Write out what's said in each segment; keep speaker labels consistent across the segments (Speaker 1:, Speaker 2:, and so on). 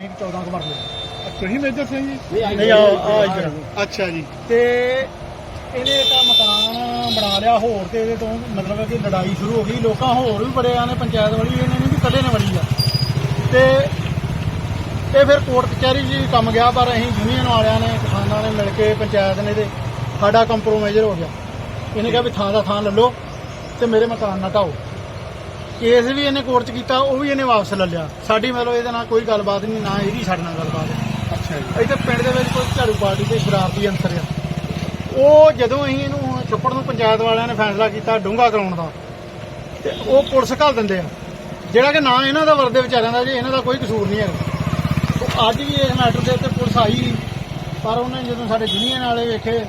Speaker 1: 14 ਕੁ ਮਰਲੇ।
Speaker 2: ਤੁਸੀਂ ਮੇਜਰ ਸਿੰਘ ਜੀ?
Speaker 1: ਨਹੀਂ ਆ ਆ ਇੱਧਰ
Speaker 2: ਅੱਛਾ ਜੀ।
Speaker 1: ਤੇ ਇਹਨੇ ਤਾਂ ਮਕਾਨ ਬਣਾ ਲਿਆ ਹੋਰ ਤੇ ਇਹਦੇ ਤੋਂ ਮਤਲਬ ਕਿ ਲੜਾਈ ਸ਼ੁਰੂ ਹੋ ਗਈ। ਲੋਕਾਂ ਹੋਰ ਵੀ ਬੜੇ ਆਨੇ ਪੰਚਾਇਤ ਵਾਲੀ ਇਹਨੇ ਨਹੀਂ ਵੀ ਕੱਲੇ ਨੇ ਵੜੀ ਆ। ਤੇ ਇਹ ਫਿਰ ਕੋਰਟ ਕਚਹਿਰੀ ਜੀ ਕੰਮ ਗਿਆ ਪਰ ਅਸੀਂ ਯੂਨੀਅਨ ਵਾਲਿਆਂ ਨੇ ਕਿਸਾਨਾਂ ਨੇ ਮਿਲ ਕੇ ਪੰਚਾਇਤ ਨੇ ਤੇ ਸਾਡਾ ਕੰਪਰੋਮਾਈਜ਼ਰ ਹੋ ਗਿਆ। ਇਹਨੇ ਕਿਹਾ ਵੀ ਥਾਂ ਦਾ ਥਾਂ ਲੈ ਲਓ ਤੇ ਮੇਰੇ ਮਕਾਨ ਨਾ ਢਾਓ। ਕੇਸ ਵੀ ਇਹਨੇ ਕੋਰਟ 'ਚ ਕੀਤਾ ਉਹ ਵੀ ਇਹਨੇ ਵਾਪਸ ਲੈ ਲਿਆ। ਸਾਡੀ ਮਤਲਬ ਇਹਦੇ ਨਾਲ ਕੋਈ ਗੱਲਬਾਤ ਨਹੀਂ ਨਾ ਇਹਦੀ ਸਾਡੇ ਨਾਲ ਗੱਲਬਾਤ ਹੈ।
Speaker 2: ਅੱਛਾ ਜੀ।
Speaker 1: ਇੱਥੇ ਪਿੰਡ ਦੇ ਵਿੱਚ ਕੋਈ ਝਾੜੂ ਪਾਰਟੀ ਤੇ ਸ਼ਰਾਰਤੀ ਅੰਸਰ ਆ। ਉਹ ਜਦੋਂ ਅਸੀਂ ਇਹਨੂੰ ਛੱਪੜ ਨੂੰ ਪੰਚਾਇਤ ਵਾਲਿਆਂ ਨੇ ਫੈਸਲਾ ਕੀਤਾ ਡੂੰਘਾ ਕਰਾਉਣ ਦਾ ਤੇ ਉਹ ਪੁਲਿਸ ਘੱਲ ਦਿੰਦੇ ਆ। ਜਿਹੜਾ ਕਿ ਨਾ ਇਹਨਾਂ ਦਾ ਵਰਦੇ ਵਿਚਾਰਿਆਂ ਦਾ ਜੀ ਇਹਨਾਂ ਦਾ ਕੋਈ ਕਸੂਰ ਨਹੀਂ ਹੈਗਾ। ਉਹ ਅੱਜ ਵੀ ਇਸ ਮੈਟਰ ਦੇ ਉੱਤੇ ਪੁਲਿਸ ਆਈ ਨਹੀਂ ਪਰ ਉਹਨੇ ਜਦੋਂ ਸਾਡੇ ਯੂਨੀਅਨ ਵਾਲੇ ਵੇਖੇ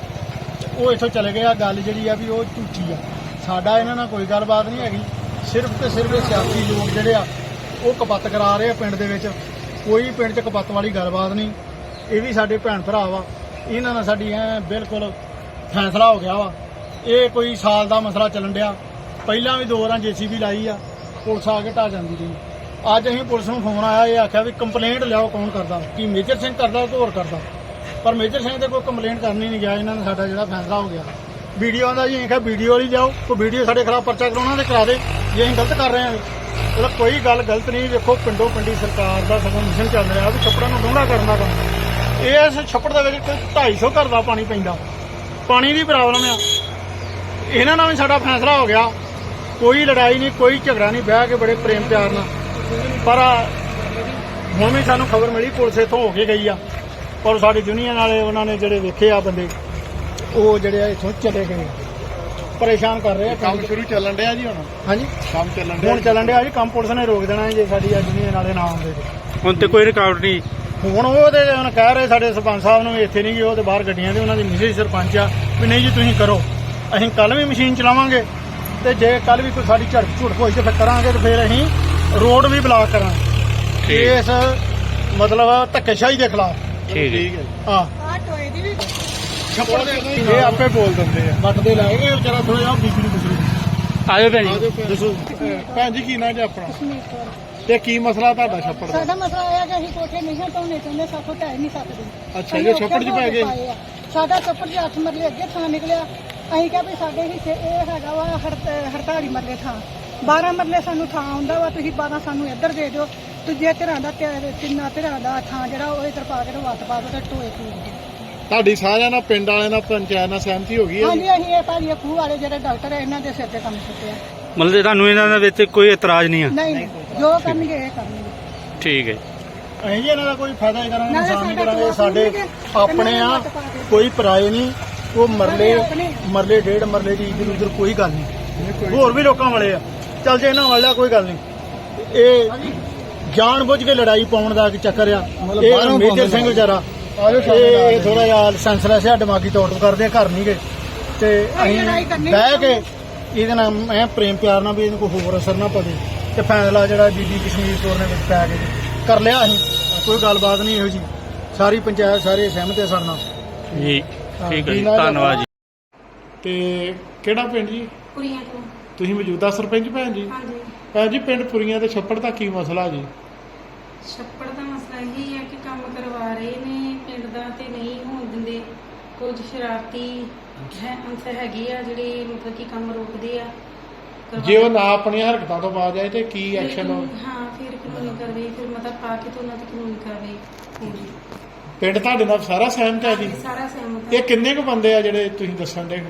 Speaker 1: ਉਹ ਇੱਥੋਂ ਚਲੇ ਗਏ ਆ। ਗੱਲ ਜਿਹੜੀ ਆ ਵੀ ਉਹ ਝੂਠੀ ਆ। ਸਾਡਾ ਇਹਨਾਂ ਨਾਲ ਕੋਈ ਗੱਲਬਾਤ ਨਹੀਂ ਹੈਗੀ। ਸਿਰਫ ਤੇ ਸਿਰਫ ਇਹ ਸਿਆਸੀ ਲੋਕ ਜਿਹੜੇ ਆ, ਉਹ ਕਪੱਤ ਕਰਾ ਰਹੇ ਆ ਪਿੰਡ ਦੇ ਵਿੱਚ। ਕੋਈ ਪਿੰਡ 'ਚ ਕਪੱਤ ਵਾਲੀ ਗੱਲਬਾਤ ਨਹੀਂ। ਇਹ ਵੀ ਸਾਡੇ ਭੈਣ ਭਰਾ ਵਾ। ਇਹਨਾਂ ਨਾਲ ਸਾਡੀ ਐ ਬਿਲਕੁਲ ਫੈਸਲਾ ਹੋ ਗਿਆ ਵਾ। ਇਹ ਕੋਈ ਸਾਲ ਦਾ ਮਸਲਾ ਚੱਲਣ ਡਿਆ। ਪਹਿਲਾਂ ਵੀ ਦੋ ਵਾਰਾਂ ਜੀਸੀਬੀ ਲਾਈ ਆ। ਪੁਲਿਸ ਆ ਕੇ ਢਾ ਜਾਂਦੀ ਰਹੀ। ਅੱਜ ਅਸੀਂ ਪੁਲਿਸ ਨੂੰ ਫੋਨ ਆਇਆ, ਇਹ ਆਖਿਆ ਵੀ ਕੰਪਲੇਂਟ ਲਿਆਓ ਕੌਣ ਕਰਦਾ। ਕਿ ਮੇਜਰ ਸਿੰਘ ਕਰਦਾ ਕਿ ਹੋਰ ਕਰਦਾ? ਪਰ ਮੇਜਰ ਸਿੰਘ ਤੇ ਕੋਈ ਕੰਪਲੇਂਟ ਕਰਨੀ ਨਹੀਂ ਗਿਆ। ਇਹਨਾਂ ਨੇ ਸਾਡਾ ਜਿਹੜਾ ਫੈਸਲਾ ਹੋ ਗਿਆ। ਵੀਡੀਓ ਦਾ ਜੀ ਅਸੀਂ ਕਿਹਾ ਵੀਡੀਓ ਵਾਲੀ ਜਾਓ ਕੋਈ ਵੀਡੀਓ ਸਾਡੇ ਖਿਲਾਫ ਪਰਚਾ ਕਰਾਉਣਾ ਤੇ ਕਰਾ ਦੇ। ਜੇ ਅਸੀਂ ਗਲਤ ਕਰ ਰਹੇ ਹਾਂ ਉਹਦਾ ਕੋਈ ਗੱਲ ਗਲਤ ਨਹੀਂ, ਵੇਖੋ ਪਿੰਡੋ ਪਿੰਡੀ ਸਰਕਾਰ ਦਾ ਸਗੋਂ ਮਿਸ਼ਨ ਚੱਲ ਰਿਹਾ ਵੀ ਛੱਪੜਾਂ ਨੂੰ ਡੂੰਘਾ ਕਰਨ ਦਾ ਕੰਮ। ਇਸ ਛੱਪੜ ਦੇ ਵਿੱਚ ਕੋਈ 250 ਘਰ ਦਾ ਪਾਣੀ ਪੈਂਦਾ। ਪਾਣੀ ਦੀ ਪ੍ਰੋਬਲਮ ਆ। ਇਹਨਾਂ ਨਾਲ ਵੀ ਸਾਡਾ ਫੈਸਲਾ ਹੋ ਗਿਆ। ਕੋਈ ਲੜਾਈ ਨਹੀਂ, ਕੋਈ ਝਗੜਾ ਨਹੀਂ, ਬਹਿ ਕੇ ਬੜੇ ਪ੍ਰੇਮ ਪਿਆਰ ਨਾਲ। ਪਰ ਹੁਣ ਵੀ ਸਾਨੂੰ ਖਬਰ ਮਿਲੀ, ਪੁਲਿਸ ਇੱਥੋਂ ਹੋ ਕੇ ਗਈ ਆ। ਪਰ ਸਾਡੇ ਯੂਨੀਅਨ ਵਾਲੇ, ਉਹਨਾਂ ਨੇ ਜਿਹੜੇ ਵੇਖੇ ਆ ਬੰਦੇ, ਉਹ ਜਿਹੜੇ ਆ ਇੱਥੋਂ ਚਲੇ ਗਏ। ਪਰੇਸ਼ਾਨ ਕਰ ਰਹੇ ਆ
Speaker 2: ਕੰਮ ਸ਼ੁਰੂ ਚੱਲਣ ਡਿਆ ਜੀ ਹੁਣ।
Speaker 1: ਹਾਂਜੀ।
Speaker 2: ਕੰਮ ਚੱਲਣ ਡਿਆ
Speaker 1: ਹੁਣ ਚੱਲਣ ਡਿਆ ਜੀ ਕੰਮ ਪੁਲਿਸ ਨੇ ਰੋਕ ਦੇਣਾ ਜੇ ਸਾਡੀ ਆ ਯੂਨੀਅਨ ਵਾਲੇ ਨਾ ਆਉਂਦੇ।
Speaker 3: ਹੁਣ ਤੇ ਕੋਈ ਰੁਕਾਵਟ ਨਹੀਂ।
Speaker 1: ਹੁਣ ਉਹ ਤੇ ਹੁਣ ਕਹਿ ਰਹੇ ਸਾਡੇ ਸਰਪੰਚ ਸਾਹਿਬ ਨੂੰ ਵੀ ਇੱਥੇ ਨਹੀਂ ਗਏ ਉਹ ਤੇ ਬਾਹਰ ਗੱਡੀਆਂ ਦੇ ਉਹਨਾਂ ਦੀ ਮਿਸਿਸ ਸਰਪੰਚ ਆ ਵੀ ਨਹੀਂ ਜੀ ਤੁਸੀਂ ਕਰੋ। ਅਸੀਂ ਕੱਲ ਵੀ ਮਸ਼ੀਨ ਚਲਾਵਾਂਗੇ ਤੇ ਜੇ ਕੱਲ ਵੀ ਕੋਈ ਸਾਡੀ ਝੜਪ ਝੁੜਪ ਹੋਈ ਤੇ ਫਿਰ ਕਰਾਂਗੇ ਤੇ ਫਿਰ ਅਸੀਂ ਰੋਡ ਵੀ ਬਲਾਕ ਕਰਾਂਗੇ। ਇਸ ਮਤਲਬ ਧੱਕੇਸ਼ਾਹੀ ਦੇ ਖਿਲਾਫ।
Speaker 3: ਠੀਕ ਹੈ।
Speaker 2: ਹੈ
Speaker 1: ਹਾਂ।
Speaker 2: ਛੱਪੜ ਦੇ ਇਹ ਆਪੇ ਬੋਲ ਦਿੰਦੇ ਆ।
Speaker 1: ਵੱਟਦੇ ਲੈ ਗਏ ਵਿਚਾਰਾ ਥੋੜਾ ਜਿਹਾ ਬੀਬੀ ਨੂੰ ਗੁਜ਼ਰੀ
Speaker 3: ਆਜੋ ਭੈਣ ਜੀ।
Speaker 1: ਦੱਸੋ।
Speaker 2: ਭੈਣ ਜੀ ਕੀ ਨਾਂ ਜੀ ਆਪਣਾ? ਤੇ ਕੀ ਮਸਲਾ ਤੁਹਾਡਾ ਛੱਪੜ ਦਾ?
Speaker 4: ਸਾਡਾ ਮਸਲਾ ਇਹ ਹੈ ਕਿ ਅਸੀਂ ਕੋਠੇ ਨਹੀਂ ਢਾਉਣੇ ਚਾਹੁੰਦੇ ਸਾਥੋਂ ਢਾਈ ਨਹੀਂ ਸਕਦੇ।
Speaker 2: ਅੱਛਾ, ਇਹ ਛੱਪੜ 'ਚ ਪੈ ਗਏ?
Speaker 4: ਪਾਏ ਆ। ਸਾਡਾ ਛੱਪੜ 'ਚ 8 ਮਰਲੇ ਅੱਗੇ ਥਾਂ ਨਿਕਲਿਆ। ਅਸੀਂ ਕਿਹਾ ਵੀ ਸਾਡੇ ਹਿੱਸੇ ਇਹ ਹੈਗਾ ਵਾ ਹੜਤਾੜੀ ਮਰਲੇ ਥਾਂ। 12 ਮਰਲੇ ਸਾਨੂੰ ਥਾਂ ਆਉਂਦਾ ਵਾ ਤੁਸੀਂ 12 ਸਾਨੂੰ ਇੱਧਰ ਦੇ ਦਿਓ। ਦੂਜੇ ਧਿਰਾਂ ਦਾ ਤੇ- ਤਿੰਨਾਂ ਧਿਰਾਂ ਦਾ ਥਾਂ ਜਿਹੜਾ ਉਹ ਇੱਧਰ ਪਾ ਕੇ ਤੇ ਵੱਟ ਪਾ ਕੇ ਤੇ ਦੇ
Speaker 2: ਤੁਹਾਡੀ ਸਾਰਿਆਂ ਨਾਲ ਪਿੰਡ ਵਾਲਿਆਂ ਨਾਲ ਪੰਚਾਇਤ ਨਾਲ ਸਹਿਮਤੀ ਹੋ ਗਈ ਹੈ
Speaker 4: ਹਾਂਜੀ ਅਸੀਂ ਇਹ ਭਾਜੀ ਇਹ ਖੂਹ ਵਾਲੇ ਜਿਹੜੇ ਡਾਕਟਰ ਹੈ ਇਹਨਾਂ ਦੇ ਸਿਰ ਤੇ ਕੰਮ ਚੁੱਕਿਆ
Speaker 3: ਮਤਲਬ ਤੁਹਾਨੂੰ ਇਹਨਾਂ ਦੇ ਵਿੱਚ ਕੋਈ ਇਤਰਾਜ਼ ਨਹੀਂ ਆ?
Speaker 4: ਨਹੀਂ ਨਹੀਂ ਜੋ ਕਰਨਗੇ ਇਹ ਕਰਨਗੇ।
Speaker 3: ਠੀਕ ਹੈ
Speaker 1: ਅਸੀਂ ਜੀ ਇਹਨਾਂ ਦਾ ਕੋਈ ਫਾਇਦਾ ਨਹੀਂ ਕਰਾਂਗੇ
Speaker 4: ਨਾਲੇ
Speaker 1: ਨੁਕਸਾਨ ਨਹੀਂ
Speaker 4: ਸਾਡਾ
Speaker 1: ਕਰਾਂਗੇ ਸਾਡੇ ਆਪਣੇ ਆ। ਕੋਈ ਪਰਾਏ ਨਹੀਂ ਉਹ ਮਰਲੇ
Speaker 4: ਆਪਣੇ।
Speaker 1: ਮਰਲੇ ਡੇਢ ਮਰਲੇ ਦੀ ਇਧਰ ਉਧਰ ਕੋਈ ਗੱਲ ਨਹੀਂ। ਹੋਰ ਵੀ ਲੋਕਾਂ ਵਾਲੇ ਆ। ਚੱਲ ਜੇ ਇਹਨਾਂ ਵਾਲਿਆ ਕੋਈ ਗੱਲ ਨਹੀਂ। ਇਹ ਜਾਣ ਬੁੱਝ ਕੇ ਲੜਾਈ ਪਾਉਣ ਦਾ ਇੱਕ ਚੱਕਰ ਆ। ਇਹ
Speaker 2: ਬਾਹਰੋਂ
Speaker 1: ਮੇਜਰ
Speaker 2: ਪਾਉਂਦੇ
Speaker 1: ਸਿੰਘ। ਵਿਚਾਰਾ ਇਹ ਥੋੜਾ ਜਿਹਾ ਸੈਂਸਲੈਸ ਆ ਦਿਮਾਗੀ ਤੌਰ ਤੇ ਕਰਦੇ ਆ ਘਰ ਨਹੀਂ ਗਏ। ਤੇ
Speaker 4: ਅਸੀਂ
Speaker 1: ਬਹਿ ਕੇ ਇਹਦੇ ਨਾਲ ਮੈਂ ਪ੍ਰੇਮ ਪਿਆਰ ਨਾਲ ਵੀ ਇਹਨੂੰ ਕੋਈ ਹੋਰ ਅਸਰ ਨਾ ਪਵੇ। ਤੇ ਫੈਸਲਾ ਜਿਹੜਾ ਬੀਬੀ ਕਸ਼ਮੀਰ ਕੌਰ ਨੇ ਵਿੱਚ ਪੈ ਕੇ ਕਰ ਲਿਆ ਅਸੀਂ। ਕੋਈ ਗੱਲਬਾਤ ਨਹੀਂ ਇਹੋ ਜੀ। ਸਾਰੀ ਪੰਚਾਇਤ ਸਾਰੇ ਸਹਿਮਤ ਹੈ ਸਾਡੇ
Speaker 3: ਜੀ ਠੀਕ ਹੈ ਜੀ ਧੰਨਵਾਦ ਜੀ।
Speaker 2: ਤੇ ਕਿਹੜਾ ਪਿੰਡ ਜੀ?
Speaker 4: ਕੁੜੀਆਂ ਤੋਂ।
Speaker 2: ਤੁਸੀਂ ਮੌਜੂਦਾ ਸਰਪੰਚ ਭੈਣ ਜੀ?
Speaker 4: ਹਾਂਜੀ।
Speaker 2: ਭੈਣ ਜੀ ਪਿੰਡ ਪੁਰੀਆਂ ਤੇ ਛੱਪੜ ਦਾ ਕੀ ਮਸਲਾ ਜੀ?
Speaker 5: ਛੱਪੜ ਦਾ ਮਸਲਾ ਇਹ ਹੈ ਕਿ ਕੰਮ ਕਰਵਾ ਰਹੇ ਨੇ। ਪਿੰਡ ਦਾ ਤੇ ਨਹੀਂ ਹੋਣ ਦਿੰਦੇ। ਕੁਝ ਸ਼ਰਾਰਤੀ ਹੈ ਅੰਸਰ ਹੈਗੇ ਆ ਜਿਹੜੇ ਮਤਲਬ ਕਿ ਕੰਮ ਰੋਕਦੇ ਆ।
Speaker 2: ਜੇ ਉਹ ਨਾ ਆਪਣੀਆਂ ਹਰਕਤਾਂ ਤੋਂ ਬਾਜ ਆਏ ਤੇ ਕੀ ਐਕਸ਼ਨ ਹੋ
Speaker 5: ਹਾਂ ਫਿਰ ਕਾਨੂੰਨੀ ਕਾਰਵਾਈ ਫਿਰ ਮਤਾ ਪਾ ਕੇ ਤੇ ਉਹਨਾਂ ਤੇ ਕਾਨੂੰਨੀ ਕਾਰਵਾਈ ਹੋਊਗੀ
Speaker 2: ਪਿੰਡ ਤੁਹਾਡੇ ਨਾਲ ਸਾਰਾ ਸਹਿਮਤ ਹੈ ਜੀ?
Speaker 5: ਸਾਰਾ ਸਹਿਮਤ
Speaker 2: ਇਹ
Speaker 5: ਹੈ
Speaker 2: ਕਿੰਨੇ ਕੁ ਬੰਦੇ ਆ ਜਿਹੜੇ ਤੁਸੀਂ ਦੱਸਣ ਦੇ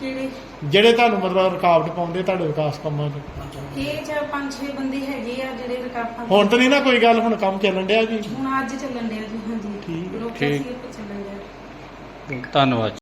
Speaker 5: ਕਿਹੜੇ?
Speaker 2: ਜਿਹੜੇ ਤੁਹਾਨੂੰ ਮਤਲਬ ਰੁਕਾਵਟ ਪਾਉਂਦੇ ਤੁਹਾਡੇ ਵਿਕਾਸ ਕੰਮਾਂ 'ਚ
Speaker 5: ਇਹ ਜਾਂ ਪੰਜ ਛੇ ਬੰਦੇ ਹੈਗੇ ਆ ਜਿਹੜੇ ਰੁਕਾਵਟਾਂ
Speaker 2: ਹੁਣ ਤਾਂ ਨਹੀਂ ਨਾ ਕੋਈ ਗੱਲ ਹੁਣ ਕੰਮ ਚੱਲਣ ਡਿਆ ਜੀ?
Speaker 5: ਹੁਣ ਅੱਜ ਚੱਲਣ ਡਿਆ ਜੀ
Speaker 2: ਠੀਕ
Speaker 3: ਧੰਨਵਾਦ